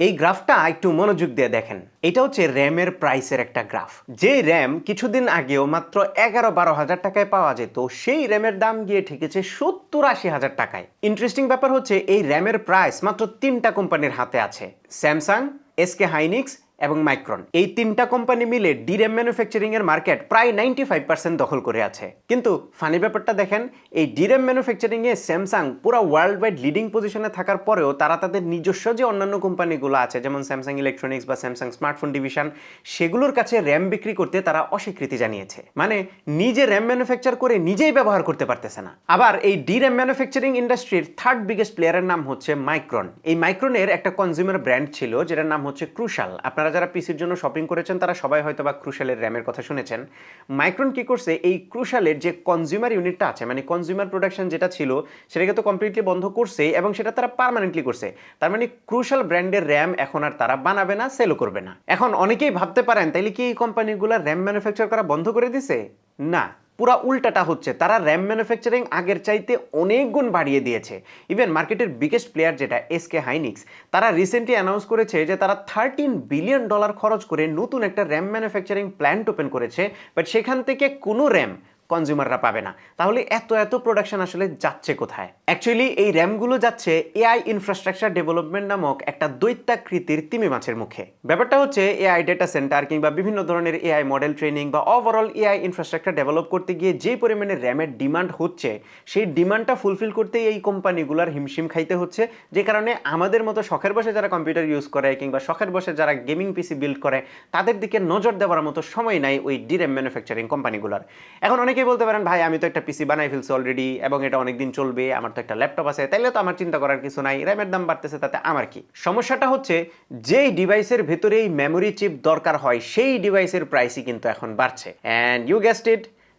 এই গ্রাফটা একটু মনোযোগ দিয়ে দেখেন। এটা হচ্ছে র্যামের প্রাইসের একটা গ্রাফ। যে র্যাম কিছুদিন আগেও মাত্র এগারো বারো হাজার টাকায় পাওয়া যেত, সেই র্যামের দাম গিয়ে ঠেকেছে সত্তর আশি হাজার টাকায়। ইন্টারেস্টিং ব্যাপার হচ্ছে, এই র্যামের প্রাইস মাত্র তিনটা কোম্পানির হাতে আছে। স্যামসাং এসকে হাইনিক্স এবং মাইক্রন এই তিনটা কোম্পানি মিলে ডিরেম ম্যানুফ্যাকচারিং এর মার্কেট প্রায় নাইনটি ফাইভ পার্সেন্ট দখল করে আছে। কিন্তু ফানি ব্যাপারটা দেখেন, এই ডিরেম ম্যানুফ্যাকচারিং এ স্যামসাং পুরো ওয়ার্ল্ড ওয়াইড লিডিং পজিশনে থাকার পরেও তারা তাদের নিজস্ব যে অন্যান্য কোম্পানিগুলো আছে, যেমন স্যামসাং ইলেকট্রনিক্স বা স্যামসাং স্মার্টফোন ডিভিশন সেগুলোর কাছে র্যাম বিক্রি করতে তারা অস্বীকৃতি জানিয়েছে। মানে নিজে র্যাম ম্যানুফ্যাকচার করে নিজেই ব্যবহার করতে পারতেছে না। আবার এই ডিরেম ম্যানুফ্যাকচারিং ইন্ডাস্ট্রির থার্ড বিগেস্ট প্লেয়ারের নাম হচ্ছে মাইক্রন এই মাইক্রনের একটা কনজিউমার ব্র্যান্ড ছিল, যেটার নাম হচ্ছে ক্রুশাল আপনারা যারা যারা পিসির জন্য শপিং করেছেন, তারা সবাই হয়তো বা ক্রুশালের র্যামের কথা শুনেছেন। মাইক্রন কি করছে? এই ক্রুশালের যে কনজিউমার ইউনিটটা আছে মানে কনজিউমার প্রোডাকশন যেটা ছিল, সেটাকে তো কমপ্লিটলি বন্ধ করছে এবং সেটা তারা পার্মানেন্টলি করছে। তার মানে ক্রুশাল ব্র্যান্ডের র্যাম এখন আর তারা বানাবে না সেলও করবে না। এখন অনেকেই ভাবতে পারেন, তাইলে কি এই কোম্পানিগুলো র্যাম ম্যানুফ্যাকচার করা বন্ধ করে দিছে? না। পুরা উল্টাটা হচ্ছে, তারা র্যাম ম্যানুফ্যাকচারিং আগের চাইতে অনেক গুণ বাড়িয়ে দিয়েছে। ইভেন মার্কেটের বিগেস্ট প্লেয়ার যেটা এসকে হাইনিক্স তারা রিসেন্টলি অ্যানাউন্স করেছে যে তারা থার্টিন বিলিয়ন ডলার খরচ করে নতুন একটা র্যাম ম্যানুফ্যাকচারিং প্ল্যান্ট ওপেন করেছে বাট সেখান থেকে কোনো র্যাম কনজিউমাররা পাবে না। তাহলে এত এত প্রোডাকশন আসলে যাচ্ছে কোথায়? অ্যাকচুয়ালি এই র্যামগুলো যাচ্ছে এআই ইনফ্রাস্ট্রাকচার ডেভেলপমেন্ট নামক একটা দৈত্যাকৃতির তিমি মাছের মুখে। ব্যাপারটা হচ্ছে এআই ডেটা সেন্টার কিংবা বিভিন্ন ধরনের এআই মডেল ট্রেনিং বা ওভারঅল এআই ইনফ্রাস্ট্রাকচার ডেভেলপ করতে গিয়ে যে পরিমাণে র্যামের ডিমান্ড হচ্ছে, সেই ডিমান্ডটা ফুলফিল করতে এই কোম্পানিগুলোর হিমশিম খাইতে হচ্ছে। যে কারণে আমাদের মতো শখের বসে যারা কম্পিউটার ইউজ করে কিংবা শখের বসে যারা গেমিং পিসি বিল্ড করে, তাদের দিকে নজর দেওয়ার মতো সময় নাই ওই ডিরেম ম্যানুফ্যাকচারিং কোম্পানিগুলোর। এখন অনেকেই বলতে পারেন, ভাই, আমি তো একটা পিসি বানাই ফেলছি অলরেডি এবং এটা অনেকদিন চলবে, আমার তো একটা ল্যাপটপ আছে। তাইলে তো আমার চিন্তা করার কিছু নাই র্যামের দাম বাড়তেছে, তাতে আমার কি? সমস্যাটা হচ্ছে, যেই ডিভাইসের ভেতরেই মেমোরি চিপ দরকার হয়, সেই ডিভাইসের প্রাইসই কিন্তু এখন বাড়ছে। অ্যান্ড ইউ গেস্ট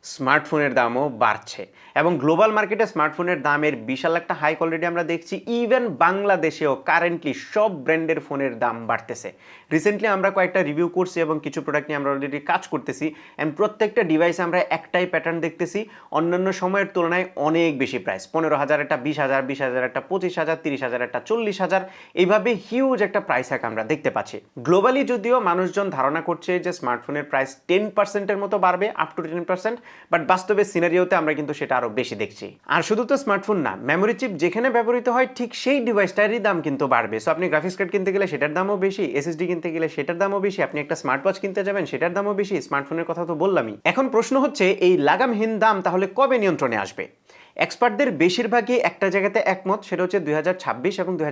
স্মার্টফোনের দামও বাড়ছে। এবং গ্লোবাল মার্কেটে স্মার্টফোনের দামের বিশাল একটা হাইক অলরেডি আমরা দেখছি। ইভেন বাংলাদেশেও কারেন্টলি সব ব্র্যান্ডের ফোনের দাম বাড়তেছে। রিসেন্টলি আমরা কয়েকটা রিভিউ করছি এবং কিছু প্রোডাক্ট নিয়ে আমরা অলরেডি কাজ করতেছি অ্যান্ড প্রত্যেকটা ডিভাইসে আমরা একটাই প্যাটার্ন দেখতেছি। অন্যান্য সময়ের তুলনায় অনেক বেশি প্রাইস পনেরো হাজার একটা, বিশ হাজার বিশ হাজার একটা, পঁচিশ হাজার, তিরিশ হাজার একটা, চল্লিশ হাজার, এইভাবে হিউজ একটা প্রাইস হ্যাক আমরা দেখতে পাচ্ছি। গ্লোবালি যদিও মানুষজন ধারণা করছে যে স্মার্টফোনের প্রাইস টেন পার্সেন্টের মতো বাড়বে up to ten percent but বাস্তবে সিনারিওতে আমরা কিন্তু সেটা আরও বেশি দেখছি। আর শুধু তো স্মার্টফোন না মেমোরি চিপ যেখানে ব্যবহৃত হয়, ঠিক সেই ডিভাইসটারই দাম কিন্তু বাড়বে। সো আপনি গ্রাফিক্স কার্ড কিনতে গেলে সেটার দামও বেশি এসএসডি কিনতে গেলে সেটার দামও বেশি, আপনি একটা স্মার্ট ওয়াচ কিনতে যাবেন, সেটার দামও বেশি স্মার্টফোনের কথা তো বললামই। এখন প্রশ্ন হচ্ছে, এই লাগামহীন দাম তাহলে কবে নিয়ন্ত্রণে আসবে? এক্সপার্টদের বেশিরভাগই একটা জায়গাতে একমত, সেটা হচ্ছে দু হাজার ছাব্বিশ এবং দুই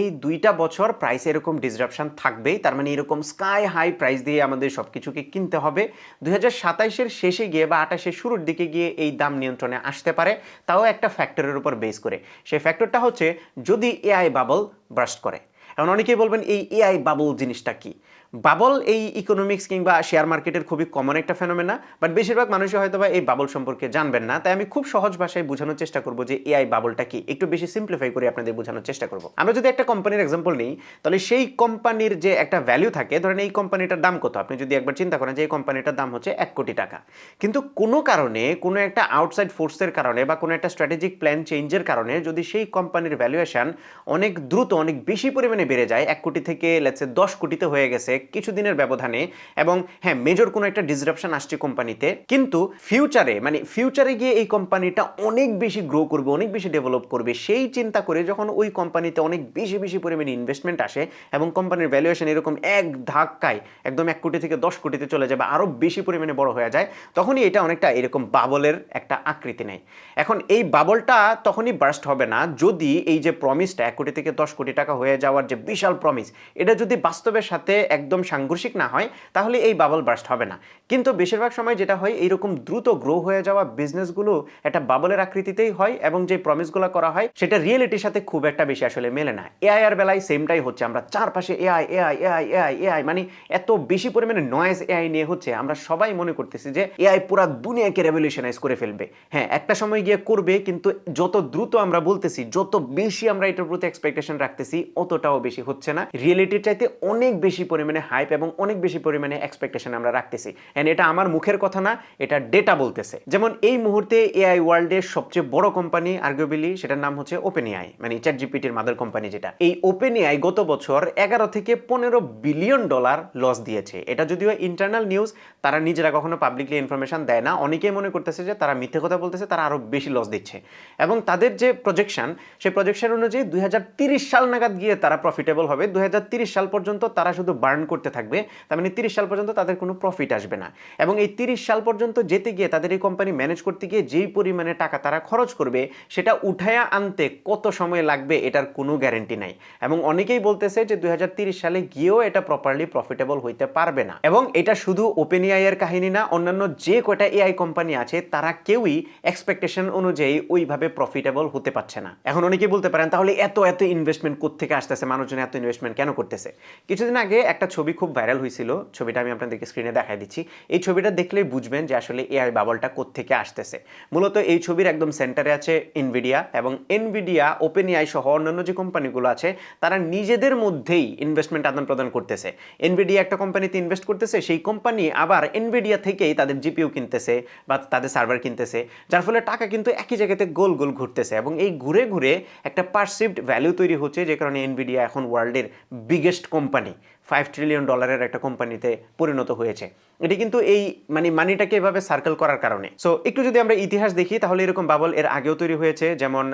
এই দুইটা বছর প্রাইস এরকম ডিসরাপশান থাকবেই। তার মানে এরকম স্কাই হাই প্রাইস দিয়ে আমাদের সব কিছুকে কিনতে হবে। দুই হাজার শেষে গিয়ে বা আঠাশের শুরুর দিকে গিয়ে এই দাম নিয়ন্ত্রণে আসতে পারে। তাও একটা ফ্যাক্টরের উপর বেস করে। সেই ফ্যাক্টরটা হচ্ছে যদি এআই বাবল ব্রাস্ট করে। এখন অনেকেই বলবেন, এই এআই বাবল জিনিসটা কি? বাবল এই ইকোনমিক্স কিংবা শেয়ার মার্কেটের খুবই কমন একটা ফেনোমেনা বাট বেশিরভাগ মানুষই হয়তো বা এই বাবল সম্পর্কে জানবেন না। তাই আমি খুব সহজ ভাষায় বোঝানোর চেষ্টা করব যে এআই বাবলটা কি। একটু বেশি সিম্পলিফাই করে আপনাদের বোঝানোর চেষ্টা করব। আমরা যদি একটা কোম্পানির এক্সাম্পল নিই, তাহলে সেই কোম্পানির যে একটা ভ্যালু থাকে, ধরেন এই কোম্পানিটার দাম কত? আপনি যদি একবার চিন্তা করেন যে এই কোম্পানিটার দাম হচ্ছে এক কোটি টাকা। কিন্তু কোনো কারণে, কোনো একটা আউটসাইড ফোর্সের কারণে বা কোনো একটা স্ট্র্যাটেজিক প্ল্যান চেঞ্জের কারণে যদি সেই কোম্পানির ভ্যালুয়েশন অনেক দ্রুত, অনেক বেশি পরিমাণে বেড়ে যায়, এক কোটি থেকে লেটসে দশ কোটিতে হয়ে গেছে কিছুদিনের ব্যবধানে এবং হ্যাঁ মেজর কোনো একটা ডিসরাপশন আসছে কোম্পানিতে। কিন্তু ফিউচারে মানে ফিউচারে গিয়ে এই কোম্পানিটা অনেক বেশি গ্রো করবে, অনেক বেশি ডেভেলপ করবে, সেই চিন্তা করে যখন ওই কোম্পানিতে অনেক বেশি বেশি পরিমাণে ইনভেস্টমেন্ট আসে এবং কোম্পানির ভ্যালুয়েশন এরকম এক ধাক্কায় একদম এক কোটি থেকে দশ কোটিতে চলে যাবে আরও বেশি পরিমাণে বড় হয়ে যায়, তখনই এটা অনেকটা এরকম বাবলের একটা আকৃতি নেয়। এখন এই বাবলটা তখনই বার্স্ট হবে না যদি এই যে প্রমিসটা এক কোটি থেকে দশ কোটি টাকা হয়ে যাওয়ার যে বিশাল প্রমিস এটা যদি বাস্তবের সাথে একদম সাংঘর্ষিক না হয়, তাহলে এই বাবল বার্স্ট হবে না। কিন্তু বেশিরভাগ সময় যেটা হয়, এইরকম দ্রুত গ্রো হয়ে যাওয়া বিজনেসগুলো একটা বাবলের আকৃতিতেই হয় এবং যে প্রমিসগুলো করা হয়, সেটা রিয়েলিটির সাথে খুব একটা বেশি আসলে মেলে না। এআই এর বেলায় সেমটাই হচ্ছে। আমরা চারপাশে AI AI AI AI AI মানে এত বেশি পরিমাণে নয়েজ এআই নিয়ে হচ্ছে, আমরা সবাই মনে করতেছি যে এআই পুরো দুনিয়াকে রেভলিউশনাইজ করে ফেলবে। হ্যাঁ একটা সময় গিয়ে করবে, কিন্তু যত দ্রুত আমরা বলতেছি, যত বেশি আমরা এটার প্রতি এক্সপেকটেশন রাখতেছি, অতটাও বেশি হচ্ছে না। রিয়েলিটির চাইতে অনেক বেশি পরিমাণে হাইপ এবং অনেক বেশি পরিমাণে এক্সপেকটেশন আমরা রাখতেছি। এন্ড এটা আমার মুখের কথা না, এটা ডেটা বলতেছে। যেমন এই মুহূর্তে এআই ওয়ার্ল্ডের সবচেয়ে বড় কোম্পানি আর্গুয়েবলি সেটার নাম হচ্ছে ওপেন এআই মানে চ্যাট জিপিটির মাদার কোম্পানি যেটা। এই ওপেন এআই গত বছর এগারো থেকে পনেরো বিলিয়ন ডলার লস দিয়েছে। এটা যদিও ইন্টারনাল নিউজ তারা নিজেরা কখনো পাবলিকলি ইনফরমেশন দেয় না। অনেকেই মনে করতেছে যে তারা মিথ্যে কথা বলতেছে, তারা আরও বেশি লস দিচ্ছে। এবং তাদের যে প্রজেকশন সেই প্রজেকশন অনুযায়ী দুই সাল নাগাদ গিয়ে তারা প্রফিটেবল হবে। দুই সাল পর্যন্ত তারা শুধু বার্ন করতে থাকবে। তার মানে তিরিশ সাল পর্যন্ত তাদের কোনো প্রফিট আসবে না। এবং এই তিরিশ সাল পর্যন্ত যেতে গিয়ে তাদের এই কোম্পানি ম্যানেজ করতে গিয়ে যেই পরিমাণে টাকা তারা খরচ করবে, সেটা উঠায়া আনতে কত সময় লাগবে এটার কোনো গ্যারেন্টি নাই। এবং অনেকেই বলতেছে যে দুই সালে গিয়েও এটা প্রপারলি প্রফিটেবল হইতে পারবে না। এবং এটা শুধু ওপেন এআই এর কাহিনী না, অন্যান্য যে কয়টা এআই কোম্পানি আছে, তারা কেউই এক্সপেকটেশন অনুযায়ী ওইভাবে প্রফিটেবল হতে পারছে না। এখন অনেকেই বলতে পারেন, তাহলে এত এত ইনভেস্টমেন্ট কোথেকে আসতেছে? মানুষজন এত ইনভেস্টমেন্ট কেন করতেছে? কিছুদিন আগে একটা ছবি খুব ভাইরাল হয়েছিল, ছবিটা আমি আপনাদেরকে স্ক্রিনে দেখাই দিচ্ছি। এই ছবিটা দেখলেই বুঝবেন যে আসলে এআই বাবলটা কোথেকে আসতেছে। মূলত এই ছবির একদম সেন্টারে আছে এনভিডিয়া এবং এনভিডিয়া ওপেন এআই সহ অন্যান্য যে কোম্পানিগুলো আছে, তারা নিজেদের মধ্যেই ইনভেস্টমেন্ট আদান প্রদান করতেছে। এনভিডিয়া একটা কোম্পানিতে ইনভেস্ট করতেছে, সেই কোম্পানি আবার এনভিডিয়া থেকেই তাদের জিপিইউ কিনতেছে বা তাদের সার্ভার কিনতেছে। যার ফলে টাকা কিন্তু একই জায়গাতে গোল গোল ঘুরতেছে এবং এই ঘুরে ঘুরে একটা পারসিভড ভ্যালু তৈরি হচ্ছে, যে কারণে এনভিডিয়া এখন ওয়ার্ল্ডের বিগেস্ট কোম্পানি ফাইভ ট্রিলিয়ন ডলারের একটা কোম্পানিতে পরিণত হয়েছে। এটি কিন্তু এই মানে মানিটাকে এভাবে সার্কেল করার কারণে। সো একটু যদি আমরা ইতিহাস দেখি, তাহলে এরকম বাবল এর আগেও তৈরি হয়েছে। যেমন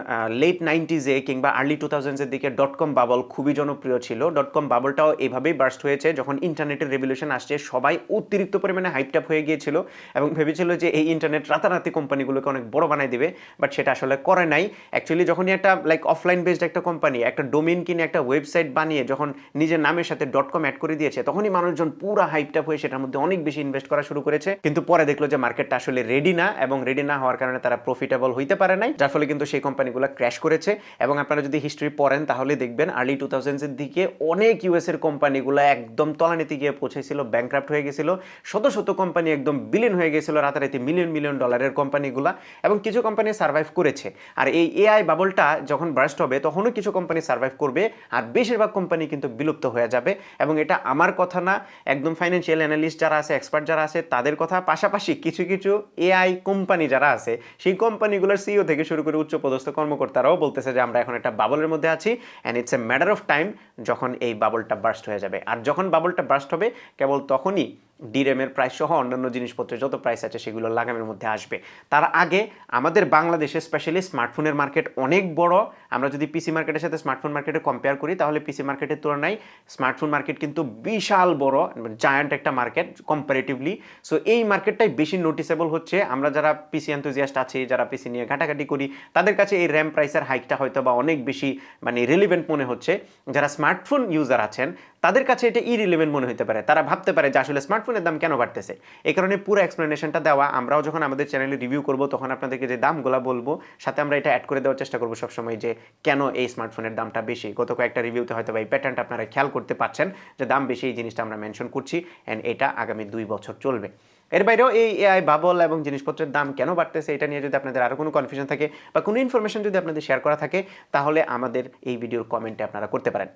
লেট নাইনটিজে কিংবা আর্লি টু থাউজেন্ডসের দিকে ডট কম বাবল খুবই জনপ্রিয় ছিল। ডট কম বাবলটাও এভাবেই বার্স্ট হয়েছে। যখন ইন্টারনেটের রেভলিউশন আসছে, সবাই অতিরিক্ত পরিমাণে হাইপটাপ হয়ে গিয়েছিল এবং ভেবেছিল যে এই ইন্টারনেট রাতারাতি কোম্পানিগুলোকে অনেক বড় বানাই দেবে বাট সেটা আসলে করে নাই। অ্যাকচুয়ালি যখনই একটা লাইক অফলাইন বেসড একটা কোম্পানি একটা ডোমেন কিনে একটা ওয়েবসাইট বানিয়ে, যখন নিজের নামের সাথে ডট কম অ্যাড করে দিয়েছে, তখনই মানুষজন পুরো হাইপটাপ হয়ে সেটার মধ্যে অনেক বেশি ইনভেস্ট করা শুরু করেছে। কিন্তু পরে দেখল যে মার্কেটটা আসলে রেডি না এবং রেডি না হওয়ার কারণে তারা প্রফিটেবল হইতে পারে নাই, যার ফলে কিন্তু সেই কোম্পানিগুলো ক্র্যাশ করেছে। এবং আপনারা যদি হিস্ট্রি পড়েন, তাহলে দেখবেন আর্লি টু থাউজেন্ডসের দিকে অনেক ইউএস এর কোম্পানিগুলো একদম তলানিতে গিয়ে পৌঁছেছিল ব্যাংক্রাফ্ট হয়ে গেছিল। শত শত কোম্পানি একদম বিলিয়ন হয়ে গেছিল, রাতারাতি মিলিয়ন মিলিয়ন ডলারের কোম্পানিগুলো এবং কিছু কোম্পানি সার্ভাইভ করেছে। আর এই এআই বাবলটা যখন বার্স্ট হবে, তখনও কিছু কোম্পানি সার্ভাইভ করবে। আর বেশিরভাগ কোম্পানি কিন্তু বিলুপ্ত হয়ে যাবে। এবং এটা আমার কথা না, একদম ফাইন্যান্সিয়াল অ্যানালিস্ট যারা আছে এক্সপার্ট যারা আছে, তাদের কথা। পাশাপাশি কিছু কিছু এআই কোম্পানি যারা আছে, সেই কোম্পানিগুলোর সিইও থেকে শুরু করে উচ্চ পদস্থ কর্মকর্তারাও বলতেছে যে, আমরা এখন একটা বাবলের মধ্যে আছি and it's a matter of time যখন এই বাবলটা বার্স্ট হয়ে যাবে। আর যখন বাবলটা বার্স্ট হবে, কেবল তখনই ডিরেমের প্রাইস সহ অন্যান্য জিনিসপত্রের যত প্রাইস আছে সেগুলো লাগামের মধ্যে আসবে। তার আগে আমাদের বাংলাদেশে স্পেশালি স্মার্টফোনের মার্কেট অনেক বড়। আমরা যদি পিসি মার্কেটের সাথে স্মার্টফোন মার্কেটে কম্পেয়ার করি, তাহলে পিসি মার্কেটের তুলনায় স্মার্টফোন মার্কেট কিন্তু বিশাল বড় জায়ান্ট একটা মার্কেট কম্পারেটিভলি সো এই মার্কেটটাই বেশি নোটিসেবল হচ্ছে। আমরা যারা পিসি এনথুজিয়াস্ট আছি, যারা পিসি নিয়ে ঘাটাঘাটি করি, তাদের কাছে এই র্যাম প্রাইসের হাইকটা হয়তো বা অনেক বেশি মানে রিলিভেন্ট মনে হচ্ছে। যারা স্মার্টফোন ইউজার আছেন, তাদের কাছে এটা ইরিলিভেন্ট মনে হতে পারে। তারা ভাবতে পারে যে আসলে স্মার্টফোনের দাম কেন বাড়তেছে? এই কারণে পুরো এক্সপ্লেনেশনটা দেওয়া। আমরাও যখন আমাদের চ্যানেলে রিভিউ করব, তখন আপনাদেরকে যে দামগুলো বলব, সাথে আমরা এটা অ্যাড করে দেওয়ার চেষ্টা করব সবসময় যে কেন এই স্মার্টফোনের দামটা বেশি? গত কয়েকটা রিভিউতে হয়তো বা এই প্যাটার্নটা আপনারা খেয়াল করতে পারছেন যে দাম বেশি এই জিনিসটা আমরা মেনশন করছি অ্যান্ড এটা আগামী দুই বছর চলবে। এর বাইরেও এই এআই বাবল এবং জিনিসপত্রের দাম কেন বাড়তেছে এটা নিয়ে যদি আপনাদের আরও কোনো কনফিউশন থাকে বা কোনো ইনফরমেশন যদি আপনাদের শেয়ার করা থাকে, তাহলে আমাদের এই ভিডিওর কমেন্টে আপনারা করতে পারেন।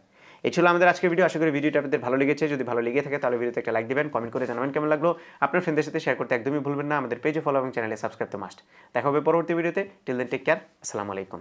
এই ছিল আমাদের আজকের ভিডিও আশা করি ভিডিওটা আপনাদের ভালো লেগেছে। যদি ভালো লেগে থাকে, তাহলে ভিডিওতে একটা লাইক দেবেন কমেন্ট করে জানাবেন কেমন লাগল। আপনার ফ্রেন্ডদের সাথে শেয়ার করতে একদমই ভুলবেন না। আমাদের পেজে ফলো এবং চ্যানেলে সাবস্ক্রাইব তো মাস্ট দেখা হবে পরবর্তী ভিডিওতে টিল দেন টেক কেয়ার আসসালামু আলাইকুম।